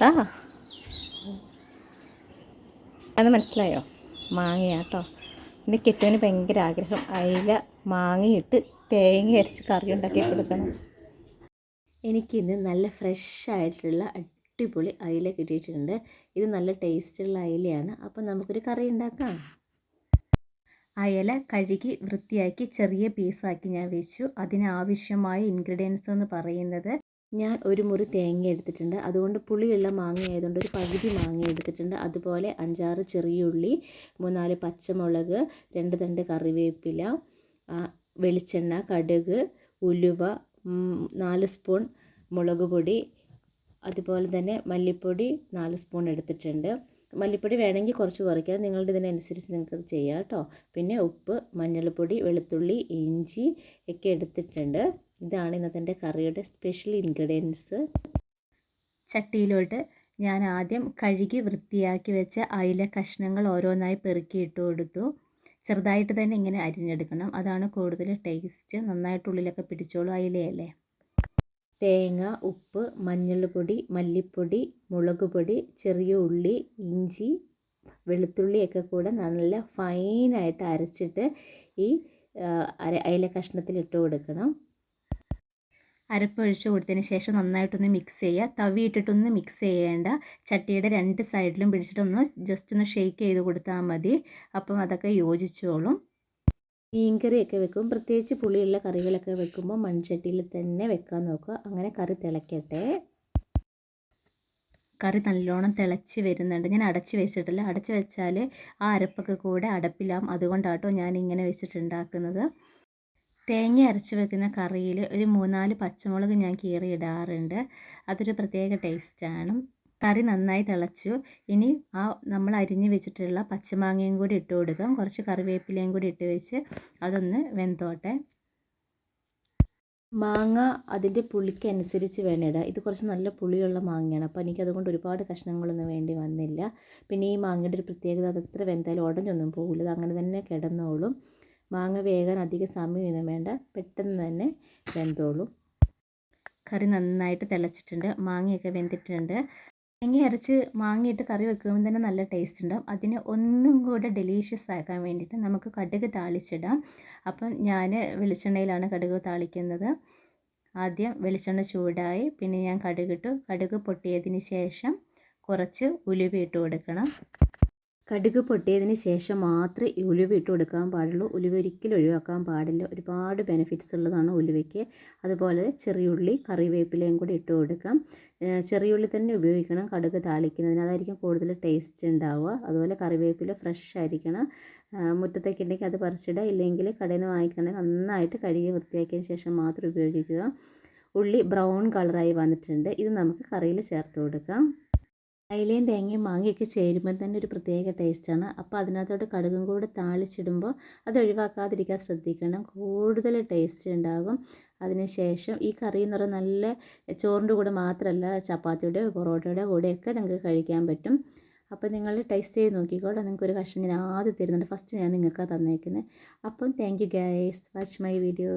കേട്ടാ അത് മനസ്സിലായോ? മാങ്ങയാട്ടോ ഇന്ന് കെട്ടുവിന് ഭയങ്കര ആഗ്രഹം. അയില മാങ്ങയിട്ട് തേങ്ങ അരച്ച് കറി ഉണ്ടാക്കി കൊടുക്കണം. എനിക്കിന്ന് നല്ല ഫ്രഷ് ആയിട്ടുള്ള അടിപൊളി അയില കിട്ടിയിട്ടുണ്ട്. ഇത് നല്ല ടേസ്റ്റുള്ള അയിലയാണ്. അപ്പം നമുക്കൊരു കറി ഉണ്ടാക്കാം. അയല കഴുകി വൃത്തിയാക്കി ചെറിയ പീസാക്കി ഞാൻ വെച്ചു. അതിനാവശ്യമായ ഇൻഗ്രീഡിയൻസ് എന്ന് പറയുന്നത് ഞാൻ ഒരു മുറി തേങ്ങ എടുത്തിട്ടുണ്ട്. അതുകൊണ്ട് പുളിയുള്ള മാങ്ങ ആയതുകൊണ്ട് ഒരു പകുതി മാങ്ങ എടുത്തിട്ടുണ്ട്. അതുപോലെ അഞ്ചാറ് ചെറിയ ഉള്ളി മൂന്നാൽ പച്ചമുളക് രണ്ട് തണ്ട് കറിവേപ്പില വെളിച്ചെണ്ണ കടുക് ഉലുവ നാല് സ്പൂൺ മുളക് പൊടി അതുപോലെ തന്നെ മല്ലിപ്പൊടി നാല് സ്പൂൺ എടുത്തിട്ടുണ്ട്. മല്ലിപ്പൊടി വേണമെങ്കിൽ കുറച്ച് കുറയ്ക്കാം. നിങ്ങളുടെ ഇതിനനുസരിച്ച് നിങ്ങൾക്ക് ചെയ്യാം കേട്ടോ. പിന്നെ ഉപ്പ് മഞ്ഞൾപ്പൊടി വെളുത്തുള്ളി ഇഞ്ചി ഒക്കെ എടുത്തിട്ടുണ്ട്. ഇതാണ് ഇന്നത്തെ എന്റെ കറിയുടെ സ്പെഷ്യൽ ഇൻഗ്രീഡിയൻസ് ചട്ടിയിലോട്ട് ഞാൻ ആദ്യം കഴുകി വൃത്തിയാക്കി വെച്ച അയില കഷ്ണങ്ങൾ ഓരോന്നായി പെറുക്കി ഇട്ട് കൊടുത്തു. ചെറുതായിട്ട് തന്നെ ഇങ്ങനെ അരിഞ്ഞെടുക്കണം. അതാണ് കൂടുതൽ ടേസ്റ്റ് നന്നായിട്ട് ഉള്ളിലൊക്കെ പിടിച്ചോളൂ അയിലയല്ലേ. തേങ്ങ ഉപ്പ് മഞ്ഞൾപ്പൊടി മല്ലിപ്പൊടി മുളക് പൊടി ചെറിയ ഉള്ളി ഇഞ്ചി വെളുത്തുള്ളിയൊക്കെ കൂടെ നല്ല ഫൈനായിട്ട് അരച്ചിട്ട് ഈ അര അയില കഷ്ണത്തിൽ ഇട്ട് കൊടുക്കണം. അരപ്പൊഴിച്ച് കൊടുത്തതിന് ശേഷം നന്നായിട്ടൊന്ന് മിക്സ് ചെയ്യുക. തവി ഇട്ടിട്ടൊന്ന് മിക്സ് ചെയ്യേണ്ട. ചട്ടിയുടെ രണ്ട് സൈഡിലും പിടിച്ചിട്ടൊന്ന് ജസ്റ്റ് ഒന്ന് ഷെയ്ക്ക് ചെയ്ത് കൊടുത്താൽ മതി. അപ്പം അതൊക്കെ യോജിച്ചോളും. മീൻകറിയൊക്കെ വെക്കും പ്രത്യേകിച്ച് പുളിയുള്ള കറികളൊക്കെ വെക്കുമ്പോൾ മൺചട്ടിയിൽ തന്നെ വെക്കാൻ നോക്കുക. അങ്ങനെ കറി തിളയ്ക്കട്ടെ കറി നല്ലോണം തിളച്ച് വരുന്നുണ്ട്. ഞാൻ അടച്ച് വെച്ചിട്ടില്ല. അടച്ച് വെച്ചാൽ ആ അരപ്പൊക്കെ കൂടെ അടപ്പിലാം അതുകൊണ്ടാട്ടോ ഞാൻ ഇങ്ങനെ വെച്ചിട്ടുണ്ടാക്കുന്നത്. തേങ്ങ അരച്ച് വെക്കുന്ന കറിയിൽ ഒരു മൂന്നാൽ പച്ചമുളക് ഞാൻ കീറി ഇടാറുണ്ട് അതൊരു പ്രത്യേക ടേസ്റ്റാണ് കറി നന്നായി തിളച്ചു. ഇനി ആ നമ്മൾ അരിഞ്ഞ് വെച്ചിട്ടുള്ള പച്ചമാങ്ങയും കൂടി ഇട്ട് കൊടുക്കാം. കുറച്ച് കറിവേപ്പിലയും കൂടി ഇട്ട് വെച്ച് അതൊന്ന് വെന്തോട്ടെ. മാങ്ങ അതിന്റെ പുളിക്ക് അനുസരിച്ച് വേണം ഇടാം ഇത് കുറച്ച് നല്ല പുളിയുള്ള മാങ്ങയാണ്. അപ്പോൾ എനിക്കതുകൊണ്ട് ഒരുപാട് കഷ്ണങ്ങളൊന്നും വേണ്ടി വന്നില്ല. പിന്നെ ഈ മാങ്ങയുടെ ഒരു പ്രത്യേകത അത് എത്ര വെന്താലും ഉടഞ്ഞൊന്നും പോകില്ല അത് അങ്ങനെ തന്നെ കിടന്നോളും. മാങ്ങ വേകാൻ അധികം സമയമൊന്നും വേണ്ട. പെട്ടെന്ന് തന്നെ വെന്തോളും. കറി നന്നായിട്ട് തിളച്ചിട്ടുണ്ട്. മാങ്ങയൊക്കെ വെന്തിട്ടുണ്ട്. തേങ്ങ അരച്ച് മാങ്ങയിട്ട് കറി വെക്കുമ്പോൾ തന്നെ നല്ല ടേസ്റ്റ് ഉണ്ടാവും. അതിനെ ഒന്നും കൂടെ ഡെലീഷ്യസ് ആക്കാൻ വേണ്ടിയിട്ട് നമുക്ക് കടുക് താളിച്ചിടാം. അപ്പം ഞാൻ വെളിച്ചെണ്ണയിലാണ് കടുക് താളിക്കുന്നത്. ആദ്യം വെളിച്ചെണ്ണ ചൂടായി പിന്നെ ഞാൻ കടുകിട്ടു കടുക് പൊട്ടിയതിന് ശേഷം കുറച്ച് ഉലുവ ഇട്ട് കൊടുക്കണം. കടുക് പൊട്ടിയതിന് ശേഷം മാത്രമേ ഈ ഉലുവ ഇട്ട് കൊടുക്കാൻ പാടുള്ളൂ. ഉലുവ ഒരിക്കലും ഒഴിവാക്കാൻ പാടില്ല. ഒരുപാട് ബെനിഫിറ്റ്സ് ഉള്ളതാണ് ഉലുവയ്ക്ക്. അതുപോലെ ചെറിയുള്ളി കറിവേപ്പിലയും കൂടി ഇട്ട് കൊടുക്കാം. ചെറിയുള്ളി തന്നെ ഉപയോഗിക്കണം. കടുക് താളിക്കുന്നതിന് അതായിരിക്കും കൂടുതൽ ടേസ്റ്റ് ഉണ്ടാവുക. അതുപോലെ കറിവേപ്പില ഫ്രഷ് ആയിരിക്കണം. മുറ്റത്തൊക്കെ ഉണ്ടെങ്കിൽ അത് പറിച്ചിടുക. ഇല്ലെങ്കിൽ കടയിൽ നിന്ന് വാങ്ങിക്കണമെങ്കിൽ നന്നായിട്ട് കഴുകി വൃത്തിയാക്കിയതിന് ശേഷം മാത്രം ഉപയോഗിക്കുക. ഉള്ളി ബ്രൗൺ കളറായി വന്നിട്ടുണ്ട്. ഇത് നമുക്ക് കറിയിൽ ചേർത്ത് കൊടുക്കാം. അയിലയും തേങ്ങയും മാങ്ങയൊക്കെ ചേരുമ്പോൾ തന്നെ ഒരു പ്രത്യേക ടേസ്റ്റാണ്. അപ്പോൾ അതിനകത്തോട്ട് കടുകും കൂടെ താളിച്ചിടുമ്പോൾ അത് ഒഴിവാക്കാതിരിക്കാൻ ശ്രദ്ധിക്കണം. കൂടുതൽ ടേസ്റ്റ് ഉണ്ടാകും. അതിനുശേഷം ഈ കറി എന്ന് പറയുന്നത് നല്ല ചോറിന്റെ കൂടെ മാത്രമല്ല ചപ്പാത്തിയുടെ പൊറോട്ടയുടെ കൂടെയൊക്കെ നിങ്ങൾക്ക് കഴിക്കാൻ പറ്റും. അപ്പോൾ നിങ്ങൾ ടേസ്റ്റ് ചെയ്ത് നോക്കിക്കോട്ടെ നിങ്ങൾക്ക് ഒരു കഷ്ണം ഞാൻ ആദ്യം തരുന്നുണ്ട്. ഫസ്റ്റ് ഞാൻ നിങ്ങൾക്ക് തന്നേക്കുന്നത് അപ്പം thank you guys watch my video